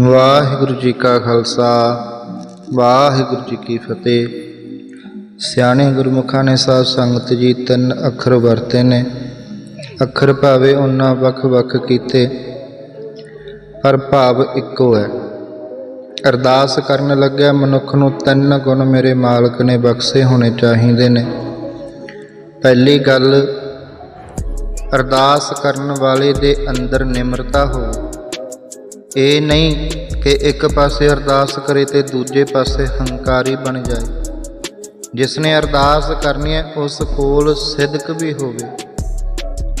ਵਾਹਿਗੁਰੂ ਜੀ ਕਾ ਖਾਲਸਾ, ਵਾਹਿਗੁਰੂ ਜੀ ਕੀ ਫਤਿਹ। ਸਿਆਣੇ ਗੁਰਮੁਖਾਂ ਨੇ ਸਾਧ ਸੰਗਤ ਜੀ ਤਿੰਨ ਅੱਖਰ ਵਰਤੇ ਨੇ। ਅੱਖਰ ਭਾਵੇਂ ਉਹਨਾਂ ਵੱਖ-ਵੱਖ ਕੀਤੇ, ਪਰ ਭਾਵ ਇੱਕੋ ਹੈ। ਅਰਦਾਸ ਕਰਨ ਲੱਗਿਆ ਮਨੁੱਖ ਨੂੰ ਤਿੰਨ ਗੁਣ ਮੇਰੇ ਮਾਲਕ ਨੇ ਬਖਸ਼ੇ ਹੋਣੇ ਚਾਹੀਦੇ ਨੇ। ਪਹਿਲੀ ਗੱਲ, ਅਰਦਾਸ ਕਰਨ ਵਾਲੇ ਦੇ ਅੰਦਰ ਨਿਮਰਤਾ ਹੋਵੇ। ਇਹ ਨਹੀਂ ਕਿ ਇੱਕ ਪਾਸੇ ਅਰਦਾਸ ਕਰੇ ਤੇ ਦੂਜੇ ਪਾਸੇ ਹੰਕਾਰੀ ਬਣ ਜਾਏ। ਜਿਸ ਨੇ ਅਰਦਾਸ ਕਰਨੀ ਹੈ, ਉਸ ਕੋਲ ਸਿਦਕ ਵੀ ਹੋਵੇ।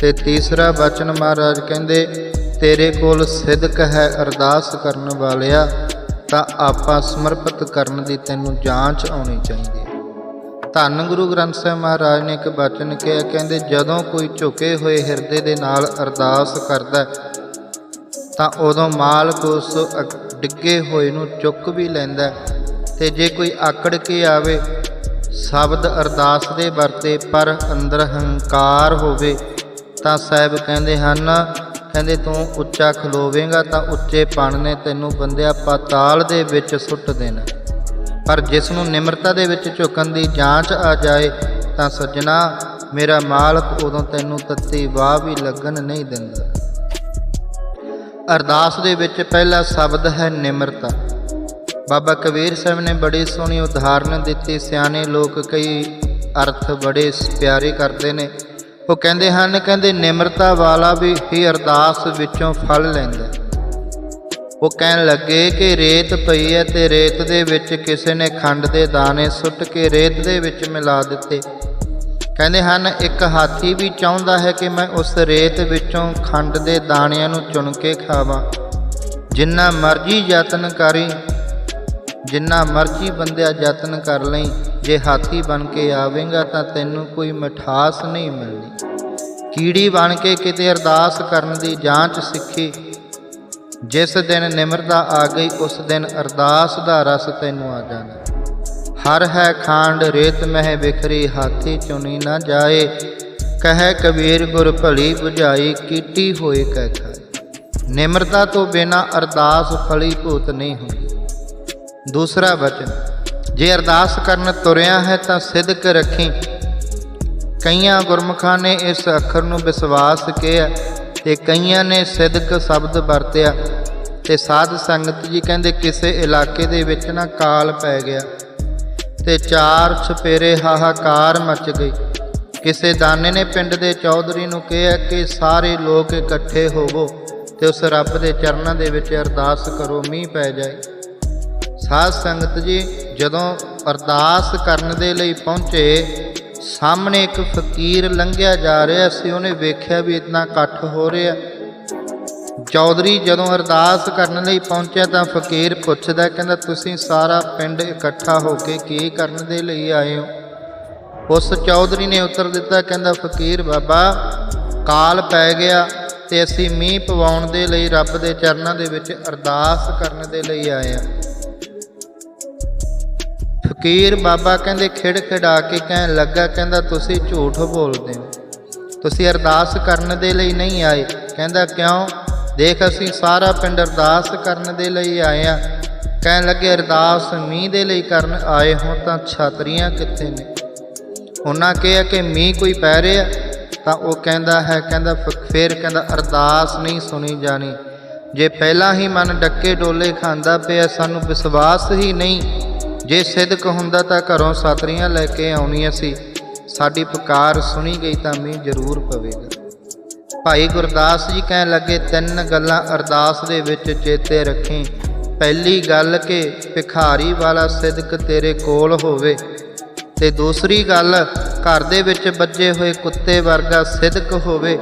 ਤੇ ਤੀਸਰਾ ਬਚਨ ਮਹਾਰਾਜ ਕਹਿੰਦੇ, ਤੇਰੇ ਕੋਲ ਸਿਦਕ ਹੈ ਅਰਦਾਸ ਕਰਨ ਵਾਲਿਆ, ਤਾਂ ਆਪਾ ਸਮਰਪਿਤ ਕਰਨ ਦੀ ਤੈਨੂੰ ਜਾਂਚ ਆਉਣੀ ਚਾਹੀਦੀ ਹੈ। ਧੰਨ ਗੁਰੂ ਗ੍ਰੰਥ ਸਾਹਿਬ ਮਹਾਰਾਜ ਨੇ ਇੱਕ ਬਚਨ ਕਿਹਾ, ਕਹਿੰਦੇ, ਜਦੋਂ ਕੋਈ ਝੁਕੇ ਹੋਏ ਹਿਰਦੇ ਦੇ ਨਾਲ ਅਰਦਾਸ ਕਰਦਾ ਤਾਂ ਉਦੋਂ ਮਾਲਕ ਉਸ ਅਕ- ਡਿੱਗੇ ਹੋਏ ਨੂੰ ਚੁੱਕ ਵੀ ਲੈਂਦਾ ਹੈ। ਤੇ ਜੇ ਕੋਈ ਆਕੜ ਕੇ ਆਵੇ, ਸ਼ਬਦ ਅਰਦਾਸ ਦੇ ਵਰਤੇ ਪਰ ਅੰਦਰ ਹੰਕਾਰ ਹੋਵੇ, ਤਾਂ ਸਾਹਿਬ ਕਹਿੰਦੇ ਹਨ, ਕਹਿੰਦੇ ਤੂੰ ਉੱਚਾ ਖਲੋਵੇਂਗਾ ਤਾਂ ਉੱਚੇ ਪਣ ਨੇ ਤੈਨੂੰ ਬੰਦਿਆ ਪਾਤਾਲ ਦੇ ਵਿੱਚ ਸੁੱਟ ਦੇਣਾ ਪਰ ਜਿਸ ਨੂੰ ਨਿਮਰਤਾ ਦੇ ਵਿੱਚ ਝੁਕਣ ਦੀ ਜਾਂਚ ਆ ਜਾਏ, ਤਾਂ ਸੱਜਣਾ, ਮੇਰਾ ਮਾਲਕ ਉਦੋਂ ਤੈਨੂੰ ਤੱਤੀ ਵਾਹ ਵੀ ਲੱਗਣ ਨਹੀਂ ਦਿੰਦਾ ਅਰਦਾਸ ਦੇ ਵਿੱਚ ਪਹਿਲਾ ਸ਼ਬਦ ਹੈ ਨਿਮਰਤਾ। ਬਾਬਾ ਕਬੀਰ ਸਾਹਿਬ ਨੇ ਬੜੀ ਸੋਹਣੀ ਉਦਾਹਰਨ ਦਿੱਤੀ। ਸਿਆਣੇ ਲੋਕ ਕਈ ਅਰਥ ਬੜੇ ਪਿਆਰੇ ਕਰਦੇ ਨੇ। ਉਹ ਕਹਿੰਦੇ ਹਨ, ਕਹਿੰਦੇ ਨਿਮਰਤਾ ਵਾਲਾ ਵੀ ਹੀ ਅਰਦਾਸ ਵਿੱਚੋਂ ਫਲ ਲੈਂਦਾ ਉਹ ਕਹਿਣ ਲੱਗੇ ਕਿ ਰੇਤ ਪਈ ਹੈ ਤੇ ਰੇਤ ਦੇ ਵਿੱਚ ਕਿਸੇ ਨੇ ਖੰਡ ਦੇ ਦਾਣੇ ਸੁੱਟ ਕੇ ਰੇਤ ਦੇ ਵਿੱਚ ਮਿਲਾ ਦਿੱਤੇ। ਕਹਿੰਦੇ ਹਨ, ਇੱਕ ਹਾਥੀ ਵੀ ਚਾਹੁੰਦਾ ਹੈ ਕਿ ਮੈਂ ਉਸ ਰੇਤ ਵਿੱਚੋਂ ਖੰਡ ਦੇ ਦਾਣਿਆਂ ਨੂੰ ਚੁਣ ਕੇ ਖਾਵਾਂ। ਜਿੰਨਾ ਮਰਜ਼ੀ ਯਤਨ ਕਰੀ, ਜਿੰਨਾ ਮਰਜ਼ੀ ਬੰਦਿਆ ਯਤਨ ਕਰ ਲਈ, ਜੇ ਹਾਥੀ ਬਣ ਕੇ ਆਵੇਂਗਾ ਤਾਂ ਤੈਨੂੰ ਕੋਈ ਮਿਠਾਸ ਨਹੀਂ ਮਿਲਣੀ। ਕੀੜੀ ਬਣ ਕੇ ਕਿਤੇ ਅਰਦਾਸ ਕਰਨ ਦੀ ਜਾਂਚ ਸਿੱਖੀ। ਜਿਸ ਦਿਨ ਨਿਮਰਤਾ ਆ ਗਈ, ਉਸ ਦਿਨ ਅਰਦਾਸ ਦਾ ਰਸ ਤੈਨੂੰ ਆ ਜਾਣਾ। ਹਰ ਹੈ ਖਾਂਡ ਰੇਤ ਮਹਿ ਵਿਖਰੀ ਹਾਥੀ ਚੁਣੀ ਨਾ ਜਾਏ। ਕਹੈ ਕਬੀਰ, ਗੁਰ ਭਲੀ 부ਝਾਈ ਕੀਤੀ ਹੋਏ ਕਹਿ ਖਾਏ। ਨਿਮਰਤਾ ਤੋਂ ਬਿਨਾ ਅਰਦਾਸ ਫਲੀ ਭੂਤ ਨਹੀਂ ਹੁੰਦੀ। ਦੂਸਰਾ ਵਚਨ, ਜੇ ਅਰਦਾਸ ਕਰਨ ਤੁਰਿਆ ਹੈ ਤਾਂ ਸਿਦਕ ਰੱਖੀ। ਕਈਆਂ ਗੁਰਮੁਖਾਂ ਨੇ ਇਸ ਅੱਖਰ ਨੂੰ ਵਿਸ਼ਵਾਸ ਕਿਹਾ ਤੇ ਕਈਆਂ ਨੇ ਸਿਦਕ ਸ਼ਬਦ ਵਰਤਿਆ। ਤੇ ਸਾਧ ਸੰਗਤ ਜੀ ਕਹਿੰਦੇ, ਕਿਸੇ ਇਲਾਕੇ ਦੇ ਵਿੱਚ ਨਾ ਕਾਲ ਪੈ ਗਿਆ। ਤੇ ਚਾਰ ਛਪੇਰੇ ਹਾਹਾਕਾਰ ਮਚ ਗਈ। ਕਿਸੇ ਦਾਨੇ ਨੇ ਪਿੰਡ ਦੇ ਚੌਧਰੀ ਨੂੰ ਕਿਹਾ ਕਿ ਸਾਰੇ ਲੋਕ ਇਕੱਠੇ ਹੋਵੋ ਤੇ ਉਸ ਰੱਬ ਦੇ ਚਰਨਾਂ ਦੇ ਵਿੱਚ ਅਰਦਾਸ ਕਰੋ, ਮੀਂਹ ਪੈ ਜਾਏ। ਸਾਧ ਸੰਗਤ ਜੀ, ਜਦੋਂ ਅਰਦਾਸ ਕਰਨ ਦੇ ਲਈ ਪਹੁੰਚੇ, ਸਾਹਮਣੇ ਇੱਕ ਫਕੀਰ ਲੰਘਿਆ ਜਾ ਰਿਹਾ ਸੀ। ਉਹਨੇ ਵੇਖਿਆ ਵੀ ਇਤਨਾ ਇਕੱਠ ਹੋ ਰਿਹਾ। ਚੌਧਰੀ ਜਦੋਂ ਅਰਦਾਸ ਕਰਨ ਲਈ ਪਹੁੰਚਿਆ ਤਾਂ ਫਕੀਰ ਪੁੱਛਦਾ, ਕਹਿੰਦਾ, ਤੁਸੀਂ ਸਾਰਾ ਪਿੰਡ ਇਕੱਠਾ ਹੋ ਕੇ ਕੀ ਕਰਨ ਦੇ ਲਈ ਆਏ ਹੋ? ਉਸ ਚੌਧਰੀ ਨੇ ਉੱਤਰ ਦਿੱਤਾ, ਕਹਿੰਦਾ, ਫਕੀਰ ਬਾਬਾ, ਕਾਲ ਪੈ ਗਿਆ ਤੇ ਅਸੀਂ ਮੀਂਹ ਪਵਾਉਣ ਦੇ ਲਈ ਰੱਬ ਦੇ ਚਰਨਾਂ ਦੇ ਵਿੱਚ ਅਰਦਾਸ ਕਰਨ ਦੇ ਲਈ ਆਏ ਹਾਂ। ਫਕੀਰ ਬਾਬਾ ਕਹਿੰਦੇ ਖਿੜ ਖਿੜਾ ਕੇ ਕਹਿਣ ਲੱਗਾ, ਕਹਿੰਦਾ, ਤੁਸੀਂ ਝੂਠ ਬੋਲਦੇ ਹੋ। ਤੁਸੀਂ ਅਰਦਾਸ ਕਰਨ ਦੇ ਲਈ ਨਹੀਂ ਆਏ। ਕਹਿੰਦਾ, ਕਿਉਂ? ਦੇਖ ਅਸੀਂ ਸਾਰਾ ਪਿੰਡ ਅਰਦਾਸ ਕਰਨ ਦੇ ਲਈ ਆਏ ਆ ਕਹਿਣ ਲੱਗੇ, ਅਰਦਾਸ ਮੀਂਹ ਦੇ ਲਈ ਕਰਨ ਆਏ ਹੋ ਤਾਂ ਛਾਤਰੀਆਂ ਕਿੱਥੇ ਨੇ? ਉਹਨਾਂ ਕਿਹਾ ਕਿ ਮੀਂਹ ਕੋਈ ਪੈ ਰਿਹਾ, ਤਾਂ ਉਹ ਕਹਿੰਦਾ ਹੈ, ਕਹਿੰਦਾ ਫ- ਫਿਰ ਕਹਿੰਦਾ, ਅਰਦਾਸ ਨਹੀਂ ਸੁਣੀ ਜਾਣੀ। ਜੇ ਪਹਿਲਾਂ ਹੀ ਮਨ ਡੱਕੇ ਡੋਲੇ ਖਾਂਦਾ ਪਿਆ, ਸਾਨੂੰ ਵਿਸ਼ਵਾਸ ਹੀ ਨਹੀਂ। ਜੇ ਸਿਦਕ ਹੁੰਦਾ ਤਾਂ ਘਰੋਂ ਸਾਤਰੀਆਂ ਲੈ ਕੇ ਆਉਣੀਆਂ ਸੀ। ਸਾਡੀ ਪੁਕਾਰ ਸੁਣੀ ਗਈ ਤਾਂ ਮੀਂਹ ਜ਼ਰੂਰ ਪਵੇਗਾ। ਭਾਈ ਗੁਰਦਾਸ ਜੀ ਕਹਿਣ ਲੱਗੇ ਤਿੰਨ ਗੱਲਾਂ ਅਰਦਾਸ ਦੇ ਵਿੱਚ ਚੇਤੇ ਰੱਖੀ। ਪਹਿਲੀ ਗੱਲ ਕਿ ਭਿਖਾਰੀ ਵਾਲਾ ਸਿਦਕ ਤੇਰੇ ਕੋਲ ਹੋਵੇ ਤੇ ਦੂਸਰੀ ਗੱਲ ਘਰ ਦੇ ਵਿੱਚ ਵੱਜੇ ਹੋਏ ਕੁੱਤੇ ਵਰਗਾ ਸਿਦਕ ਹੋਵੇ।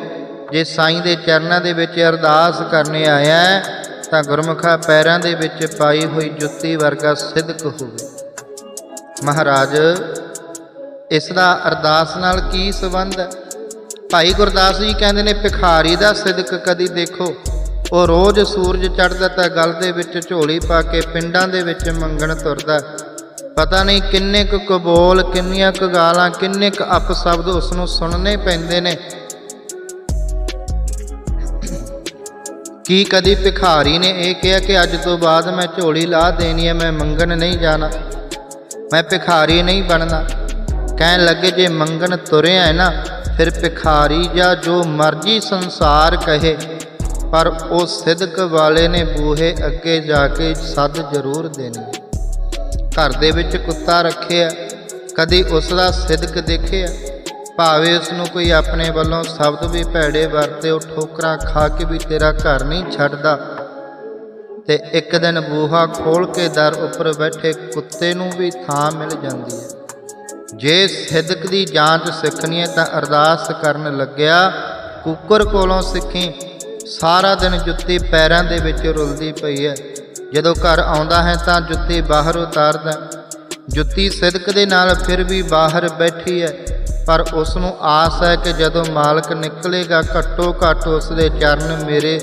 ਜੇ ਸਾਈਂ ਦੇ ਚਰਨਾਂ ਦੇ ਵਿੱਚ ਅਰਦਾਸ ਕਰਨੇ ਆਇਆ ਹੈ, ਤਾਂ ਗੁਰਮੁਖਾ ਪੈਰਾਂ ਦੇ ਵਿੱਚ ਪਾਈ ਹੋਈ ਜੁੱਤੀ ਵਰਗਾ ਸਿਦਕ ਹੋਵੇ। ਮਹਾਰਾਜ ਇਸ ਦਾ ਅਰਦਾਸ ਨਾਲ ਕੀ ਸੰਬੰਧ ਹੈ? ਭਾਈ ਗੁਰਦਾਸ ਜੀ ਕਹਿੰਦੇ ਨੇ, ਭਿਖਾਰੀ ਦਾ ਸਿਦਕ ਕਦੀ ਦੇਖੋ। ਉਹ ਰੋਜ਼ ਸੂਰਜ ਚੜ੍ਹਦਾ ਤਾਂ ਗਲ ਦੇ ਵਿੱਚ ਝੋਲੀ ਪਾ ਕੇ ਪਿੰਡਾਂ ਦੇ ਵਿੱਚ ਮੰਗਣ ਤੁਰਦਾ। ਪਤਾ ਨਹੀਂ ਕਿੰਨੇ ਕੁ ਕਬੋਲ, ਕਿੰਨੀਆਂ ਕੁ ਗਾਲਾਂ, ਕਿੰਨੇ ਕੁ ਅਪਸ਼ਬਦ ਉਸ ਨੂੰ ਸੁਣਨੇ ਪੈਂਦੇ ਨੇ। ਕੀ ਕਦੀ ਭਿਖਾਰੀ ਨੇ ਇਹ ਕਿਹਾ ਕਿ ਅੱਜ ਤੋਂ ਬਾਅਦ ਮੈਂ ਝੋਲੀ ਲਾ ਦੇਣੀ ਹੈ, ਮੈਂ ਮੰਗਣ ਨਹੀਂ ਜਾਣਾ। ਮੈਂ ਭਿਖਾਰੀ ਨਹੀਂ ਬਣਨਾ। ਕਹਿਣ ਲੱਗੇ, ਜੇ ਮੰਗਣ ਤੁਰਿਆ ਹੈ ਨਾ ਫਿਰ ਭਿਖਾਰੀ ਜਾਂ ਜੋ ਮਰਜ਼ੀ ਸੰਸਾਰ ਕਹੇ, ਪਰ ਉਹ ਸਿਦਕ ਵਾਲੇ ਨੇ ਬੂਹੇ ਅੱਗੇ ਜਾ ਕੇ ਸੱਦ ਜ਼ਰੂਰ ਦੇਣੀ। ਘਰ ਦੇ ਵਿੱਚ ਕੁੱਤਾ ਰੱਖਿਆ, ਕਦੀ ਉਸ ਦਾ ਸਿਦਕ ਦੇਖਿਆ, ਭਾਵੇਂ ਉਸ ਨੂੰ ਕੋਈ ਆਪਣੇ ਵੱਲੋਂ ਸ਼ਬਦ ਵੀ ਭੈੜੇ ਵਰਤੇ ਉਹ ਠੋਕਰਾਂ ਖਾ ਕੇ ਵੀ ਤੇਰਾ ਘਰ ਨਹੀਂ ਛੱਡਦਾ। ਤੇ ਇੱਕ ਦਿਨ ਬੂਹਾ ਖੋਲ ਕੇ ਦਰ ਉੱਪਰ ਬੈਠੇ ਕੁੱਤੇ ਨੂੰ ਵੀ ਥਾਂ ਮਿਲ ਜਾਂਦੀ ਹੈ। ਜੇ ਸਿਦਕ ਦੀ ਜਾਂਚ ਸਿੱਖਣੀ ਹੈ ਤਾਂ ਅਰਦਾਸ ਕਰਨ ਲੱਗਿਆ, ਕੁੱਕਰ ਕੋਲੋਂ ਸਿੱਖੀ। ਸਾਰਾ ਦਿਨ ਜੁੱਤੀ ਪੈਰਾਂ ਦੇ ਵਿੱਚ ਰੁਲਦੀ ਪਈ ਹੈ। ਜਦੋਂ ਘਰ ਆਉਂਦਾ ਹੈ ਤਾਂ ਜੁੱਤੀ ਬਾਹਰ ਉਤਾਰਦਾ ਜੁੱਤੀ ਸਿਦਕ ਦੇ ਨਾਲ ਫਿਰ ਵੀ ਬਾਹਰ ਬੈਠੀ ਹੈ। ਪਰ ਉਸ ਨੂੰ ਆਸ ਹੈ ਕਿ ਜਦੋਂ ਮਾਲਕ ਨਿਕਲੇਗਾ, ਘੱਟੋ ਘੱਟ ਉਸ ਦੇ ਚਰਨ ਮੇਰੇ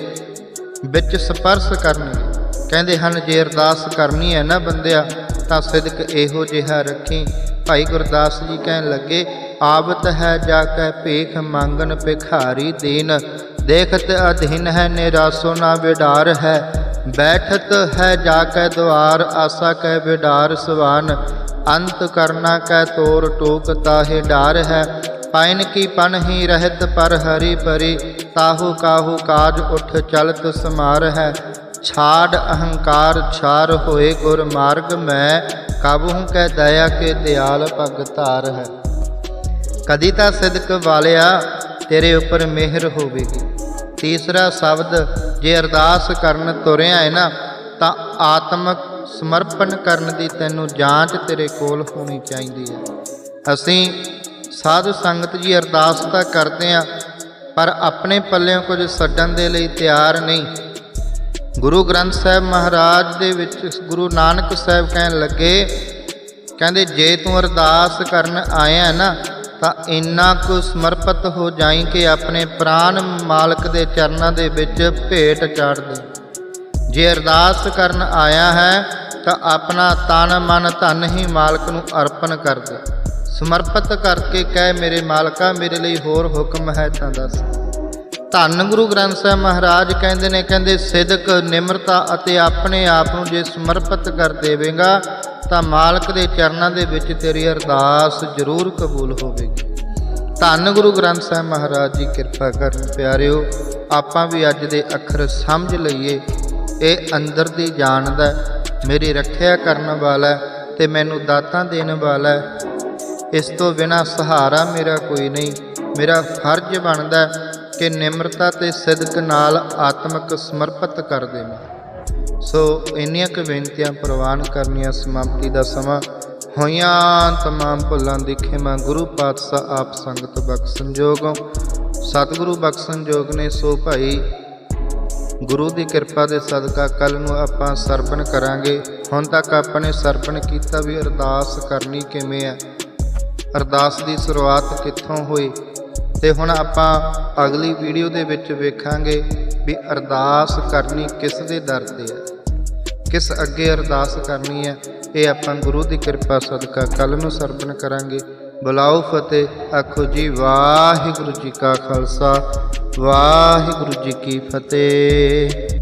ਵਿੱਚ ਸਪਰਸ਼ ਕਰਨਗੇ। ਕਹਿੰਦੇ ਹਨ, ਜੇ ਅਰਦਾਸ ਕਰਨੀ ਹੈ ਨਾ ਬੰਦਿਆ, ਤਾਂ ਸਿਦਕ ਇਹੋ ਜਿਹਾ ਰੱਖੀ। ਭਾਈ ਗੁਰਦਾਸ ਜੀ ਕਹਿਣ ਲੱਗੇ, ਆਵਤ ਹੈ ਜਾ ਕੈ ਭੇਖ ਮੰਗਨ ਭਿਖਾਰੀ ਦੀਨ। ਦੇਖਤ ਅਧਿਨ ਹੈ ਨਿਰਾਸੋ ਨਾ ਵਿਡਾਰ ਹੈ। ਬੈਠਤ ਹੈ ਜਾ ਕੇ ਦੁਆਰ, ਆਸਾ ਕੈ ਵਿਡਾਰ ਸਵਾਨ। ਅੰਤ ਕਰਨਾ ਕੈ ਤੋਰ ਟੋਕ ਤਾਹੇ ਡਾਰ ਹੈ। ਪਾਇਨ ਕੀ ਪਨ ਹੀ ਰਹਿਤ ਪਰ ਹਰੀ ਪਰੀ ਤਾਹੂ ਕਾਹੂ ਕਾਜ ਉਠ ਚਲਤ ਸਮਾਰ ਹੈ। ਛਾੜ ਅਹੰਕਾਰ ਛਾਰ ਹੋਏ ਗੁਰ ਮਾਰਗ ਮੈਂ। ਕਾਬੂ ਕੈ ਦਇਆ ਕੇ ਦਿਆਲ ਭਗ ਧਾਰ ਹੈ। ਕਦੀ ਤਾਂ ਸਿਦਕ ਵਾਲਿਆ ਤੇਰੇ ਉੱਪਰ ਮਿਹਰ ਹੋਵੇਗੀ। ਤੀਸਰਾ ਸ਼ਬਦ, ਜੇ ਅਰਦਾਸ ਕਰਨ ਤੁਰਿਆ ਹੈ ਨਾ, ਤਾਂ ਆਤਮਕ ਸਮਰਪਣ ਕਰਨ ਦੀ ਤੈਨੂੰ ਜਾਂਚ ਤੇਰੇ ਕੋਲ ਹੋਣੀ ਚਾਹੀਦੀ ਹੈ। ਅਸੀਂ ਸਾਧ ਸੰਗਤ ਜੀ ਅਰਦਾਸ ਤਾਂ ਕਰਦੇ ਆ, ਪਰ ਆਪਣੇ ਪੱਲਿਓਂ ਕੁਝ ਛੱਡਣ ਦੇ ਲਈ ਤਿਆਰ ਨਹੀਂ। ਗੁਰੂ ਗ੍ਰੰਥ ਸਾਹਿਬ ਮਹਾਰਾਜ ਦੇ ਵਿੱਚ ਗੁਰੂ ਨਾਨਕ ਸਾਹਿਬ ਕਹਿਣ ਲੱਗੇ, ਕਹਿੰਦੇ, ਜੇ ਤੂੰ ਅਰਦਾਸ ਕਰਨ ਆਇਆ ਨਾ, ਤਾਂ ਇੰਨਾ ਕੁ ਸਮਰਪਿਤ ਹੋ ਜਾਈ ਕਿ ਆਪਣੇ ਪ੍ਰਾਨ ਮਾਲਕ ਦੇ ਚਰਨਾਂ ਦੇ ਵਿੱਚ ਭੇਟ ਚਾੜ ਦੇ। ਜੇ ਅਰਦਾਸ ਕਰਨ ਆਇਆ ਹੈ, ਤਾਂ ਆਪਣਾ ਤਨ ਮਨ ਧਨ ਹੀ ਮਾਲਕ ਨੂੰ ਅਰਪਣ ਕਰ ਦੇ। ਸਮਰਪਿਤ ਕਰਕੇ ਕਹਿ ਮੇਰੇ ਮਾਲਕਾ, ਮੇਰੇ ਲਈ ਹੋਰ ਹੁਕਮ ਹੈ ਤਾਂ ਦੱਸ। ਧੰਨ ਗੁਰੂ ਗ੍ਰੰਥ ਸਾਹਿਬ ਮਹਾਰਾਜ ਕਹਿੰਦੇ ਨੇ ਕਹਿੰਦੇ ਸਿਦਕ ਨਿਮਰਤਾ ਅਤੇ ਆਪਣੇ ਆਪ ਨੂੰ ਜੇ ਸਮਰਪਿਤ ਕਰ ਦੇਵੇਂਗਾ ਤਾਂ ਮਾਲਕ ਦੇ ਚਰਨਾਂ ਦੇ ਵਿੱਚ ਤੇਰੀ ਅਰਦਾਸ ਜ਼ਰੂਰ ਕਬੂਲ ਹੋਵੇਗੀ। ਧੰਨ ਗੁਰੂ ਗ੍ਰੰਥ ਸਾਹਿਬ ਮਹਾਰਾਜ ਜੀ ਕਿਰਪਾ ਕਰਨ ਪਿਆਰਿਓ ਆਪਾਂ ਵੀ ਅੱਜ ਦੇ ਅੱਖਰ ਸਮਝ ਲਈਏ। ਇਹ ਅੰਦਰ ਦੀ ਜਾਣਦਾ ਹੈ, ਮੇਰੀ ਰੱਖਿਆ ਕਰਨ ਵਾਲਾ ਹੈ ਤੇ ਮੈਨੂੰ ਦਾਤਾਂ ਦੇਣ ਵਾਲਾ ਇਸ ਤੋਂ ਬਿਨਾ ਸਹਾਰਾ ਮੇਰਾ ਕੋਈ ਨਹੀਂ ਮੇਰਾ ਫਰਜ਼ ਬਣਦਾ ਕਿ ਨਿਮਰਤਾ ਤੇ ਸਿਦਕ ਨਾਲ ਆਤਮਿਕ ਸਮਰਪਿਤ ਕਰ ਦੇਵਾਂ। ਸੋ ਇੰਨੀਆਂ ਕੁ ਬੇਨਤੀਆਂ ਪ੍ਰਵਾਨ ਕਰਨੀਆਂ ਸਮਾਪਤੀ ਦਾ ਸਮਾਂ। ਹੋਈਆਂ ਤਮਾਮ ਭੁੱਲਾਂ ਦੀ ਖਿਮਾ ਗੁਰੂ ਪਾਤਸ਼ਾਹ ਆਪ ਸੰਗਤ ਬਖਸ਼ਣ ਜੋਗੋਂ ਸਤਿਗੁਰੂ ਬਖਸ਼ਣ ਜੋਗ ਨੇ ਸੋ ਭਾਈ, ਗੁਰੂ ਦੀ ਕਿਰਪਾ ਦੇ ਸਦਕਾ ਕੱਲ ਨੂੰ ਆਪਾਂ ਸਰਪਣ ਕਰਾਂਗੇ। ਹੁਣ ਤੱਕ ਆਪਾਂ ਨੇ ਸਰਪਣ ਕੀਤਾ ਵੀ ਅਰਦਾਸ ਕਰਨੀ ਕਿਵੇਂ ਆ? ਅਰਦਾਸ ਦੀ ਸ਼ੁਰੂਆਤ ਕਿੱਥੋਂ ਹੋਈ? ਤੇ ਹੁਣ ਆਪਾਂ ਅਗਲੀ ਵੀਡੀਓ ਦੇ ਵਿੱਚ ਵੇਖਾਂਗੇ ਵੀ ਅਰਦਾਸ ਕਰਨੀ ਕਿਸ ਦੇ ਦਰ ਤੇ ਹੈ। ਕਿਸ ਅੱਗੇ ਅਰਦਾਸ ਕਰਨੀ ਹੈ, ਇਹ ਆਪਾਂ ਗੁਰੂ ਦੀ ਕਿਰਪਾ ਸਦਕਾ ਕੱਲ ਨੂੰ ਸਰਪਣ ਕਰਾਂਗੇ। ਬੁਲਾਓ ਫਤਿਹ, ਆਖੋ ਜੀ, ਵਾਹਿਗੁਰੂ ਜੀ ਕਾ ਖਾਲਸਾ, ਵਾਹਿਗੁਰੂ ਜੀ ਕੀ ਫਤਿਹ।